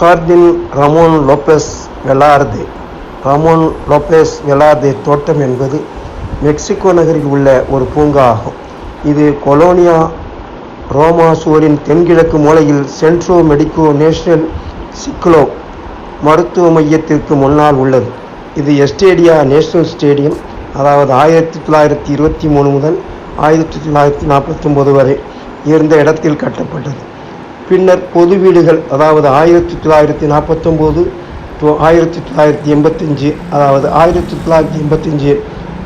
Jardin Ramon Lopez Velarde Ramon Lopez Velarde தோட்டம் என்பது Mexico நகரில் உள்ள ஒரு பூங்கா ஆகும் இது கொலோனியா ரோமா சுவரின் தென்கிழக்கு மூலையில் சென்ட்ரோ மெடிக்கோ நேஷனல் சிக்லோ மருத்துவ மையத்திற்கு முன்னால் உள்ளது. இது எஸ்டேடியா நேஷனல் ஸ்டேடியம். அதாவது ஆயிரத்தி தொள்ளாயிரத்தி இருபத்தி மூணு முதல் ஆயிரத்தி தொள்ளாயிரத்தி நாற்பத்தொம்போது வரை இருந்த இடத்தில் கட்டப்பட்டது. பின்னர் பொது வீடுகள் அதாவது ஆயிரத்தி தொள்ளாயிரத்தி நாற்பத்தொம்போது டு ஆயிரத்தி தொள்ளாயிரத்தி எண்பத்தஞ்சு அதாவது ஆயிரத்தி தொள்ளாயிரத்தி எண்பத்தஞ்சு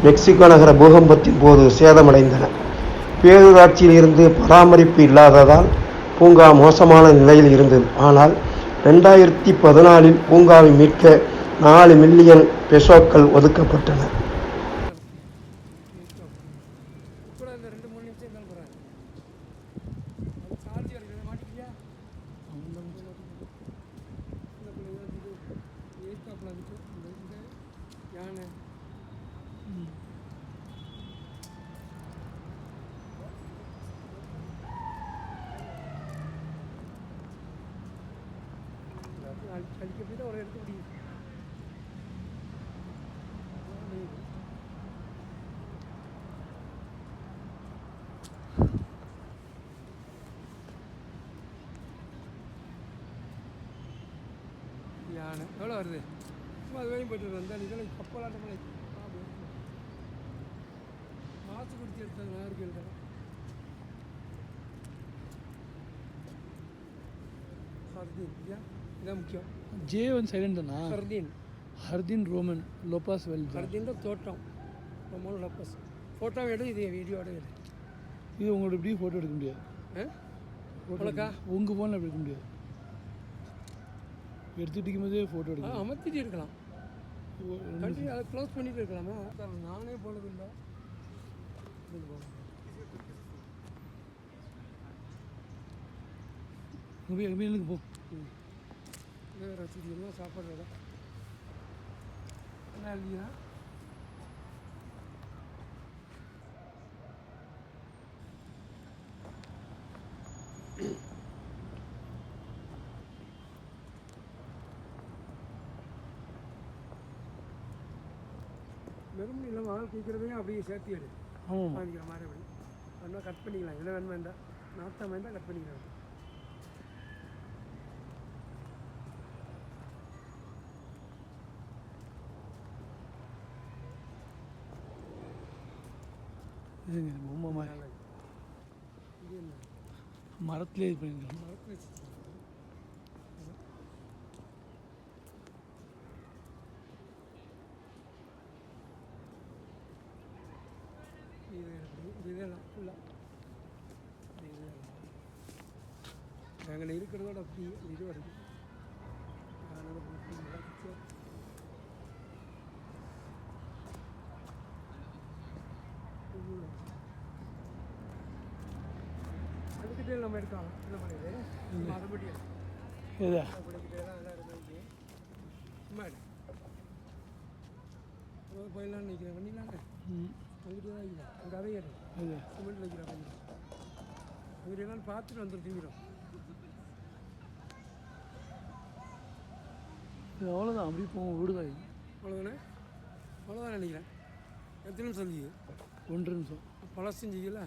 மெக்சிகோ நகர பூகம்பத்தின் போது சேதமடைந்தன. பேரூராட்சியில் இருந்து பராமரிப்பு இல்லாததால் பூங்கா மோசமான நிலையில் இருந்தது. ஆனால் ரெண்டாயிரத்தி பதினாலில் பூங்காவை மீட்க நாலு மில்லியன் பெசோக்கள் ஒதுக்கப்பட்டன. அழிக்க போய் தான் ஒரு எடுக்க முடியும் யானை. எவ்வளோ வருது? சும்மா அது வரையும் போயிட்டு வந்தால் இதெல்லாம் கப்பலாட்டம் மாசு குடிச்சு எடுத்தாங்க நான் இருக்கு எழுதுறேன் ஹர்தீன் இதான் முக்கியம் ஜே வந்து சைலண்ட் தானா Jardin Jardin Ramon Lopez well ஹர்தீன் தான் தோட்டம் ரொம்ப லப்பஸ் ஃபோட்டோ எடு இது வீடியோட எடு இது உங்களோட இப்படி ஃபோட்டோ எடுக்க முடியாது ஆ உனக்கா உங்கள் ஃபோனில் எடுக்க முடியாது எடுத்துட்டு இருக்கும்போதே ஃபோட்டோ ஆ, எடுக்கணும் அமர்த்திட்டு இருக்கலாம் கண்ட்ரி அதை க்ளோஸ் பண்ணிட்டு இருக்கலாமே நானே. அங்கே போய் எனக்கு போ இது ரசிக்கணுமா சாப்பாடு இடம் என்ன எழுதியா வெறும் இல்லாமல் ஆள் குடிக்கிறதையும் அப்படியே சேர்த்து எடு வாங்கிக்கிற மாதிரி அப்படி வேணா கட் பண்ணிக்கலாம் இதில் வேணுமா இருந்தால் நாத்தம் வேண்டாம் கட் பண்ணிக்கலாம் இதுங்க பொம்மை மாதிரி நல்லா இருக்கு. இது என்ன மரத்துலேயே இது பண்ணிருக்கலாம் மரத்துல வச்சு- இது எப்படி? இது இதெல்லாம் ஃபுல்லாக நாங்கள் இருக்கிறதோட அப்படி இது வருது அதனால போட்டு வச்சு இது. அதுக்கிட்டே நம்ம எடுக்கலாம். என்ன பண்ணுது மறுபடி அப்புறம் போயிடலாம்னு நினைக்கிறேன் பண்ணிடலாங்க ம். அங்கிட்டு தான் வைக்கிறேன் அங்கே அதை எது? சிமெண்ட் வைக்கிறேன் கொஞ்சம் அங்கிட்டு பார்த்துட்டு வந்துடும் தீவிரம் இது அவ்வளோதான் அப்படி போவோம். வீடு தான் இது. அவ்வளோதானே அவ்வளோதான் நினைக்கிறேன். எத்தனை நிமிஷம் ஒன்றரை நிமிஷம். பழசு செஞ்சீங்கல்ல